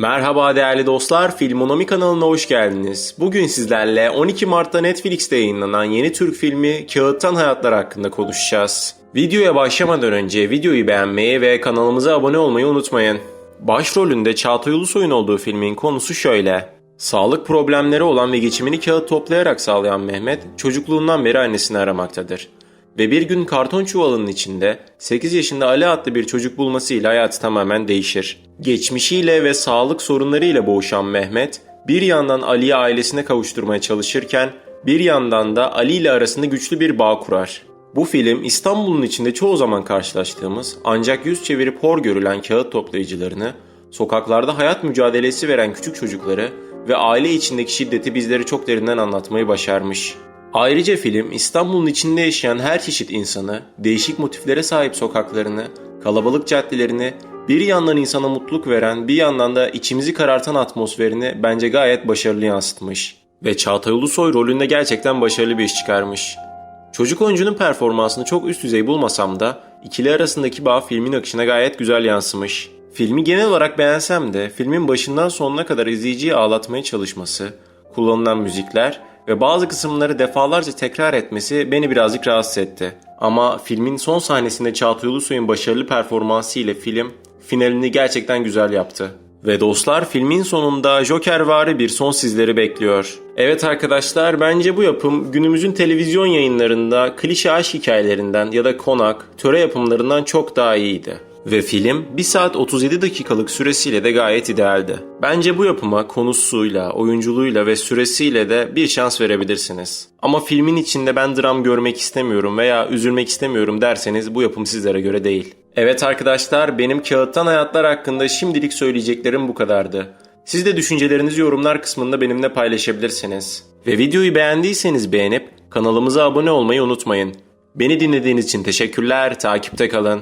Merhaba değerli dostlar, Filmonomi kanalına hoş geldiniz. Bugün sizlerle 12 Mart'ta Netflix'te yayınlanan yeni Türk filmi Kağıttan Hayatlar hakkında konuşacağız. Videoya başlamadan önce videoyu beğenmeyi ve kanalımıza abone olmayı unutmayın. Başrolünde Çağatay Ulusoy'un olduğu filmin konusu şöyle. Sağlık problemleri olan ve geçimini kağıt toplayarak sağlayan Mehmet, çocukluğundan beri annesini aramaktadır. Ve bir gün karton çuvalının içinde 8 yaşında Ali adlı bir çocuk bulmasıyla hayatı tamamen değişir. Geçmişiyle ve sağlık sorunlarıyla boğuşan Mehmet, bir yandan Ali'yi ailesine kavuşturmaya çalışırken bir yandan da Ali ile arasında güçlü bir bağ kurar. Bu film İstanbul'un içinde çoğu zaman karşılaştığımız ancak yüz çevirip hor görülen kağıt toplayıcılarını, sokaklarda hayat mücadelesi veren küçük çocukları ve aile içindeki şiddeti bizlere çok derinden anlatmayı başarmış. Ayrıca film İstanbul'un içinde yaşayan her çeşit insanı, değişik motiflere sahip sokaklarını, kalabalık caddelerini, bir yandan insana mutluluk veren, bir yandan da içimizi karartan atmosferini bence gayet başarılı yansıtmış. Ve Çağatay Ulusoy rolünde gerçekten başarılı bir iş çıkarmış. Çocuk oyuncunun performansını çok üst düzey bulmasam da ikili arasındaki bağ filmin akışına gayet güzel yansımış. Filmi genel olarak beğensem de filmin başından sonuna kadar izleyiciyi ağlatmaya çalışması, kullanılan müzikler ve bazı kısımları defalarca tekrar etmesi beni birazcık rahatsız etti. Ama filmin son sahnesinde Çağatay Ulusoy'un başarılı performansı ile film finalini gerçekten güzel yaptı. Ve dostlar filmin sonunda Jokervari bir son sizleri bekliyor. Evet arkadaşlar bence bu yapım günümüzün televizyon yayınlarında klişe aşk hikayelerinden ya da konak, töre yapımlarından çok daha iyiydi. Ve film 1 saat 37 dakikalık süresiyle de gayet idealdi. Bence bu yapıma konusuyla, oyunculuğuyla ve süresiyle de bir şans verebilirsiniz. Ama filmin içinde ben dram görmek istemiyorum veya üzülmek istemiyorum derseniz bu yapım sizlere göre değil. Evet arkadaşlar benim kağıttan hayatlar hakkında şimdilik söyleyeceklerim bu kadardı. Siz de düşüncelerinizi yorumlar kısmında benimle paylaşabilirsiniz. Ve videoyu beğendiyseniz beğenip kanalımıza abone olmayı unutmayın. Beni dinlediğiniz için teşekkürler, takipte kalın.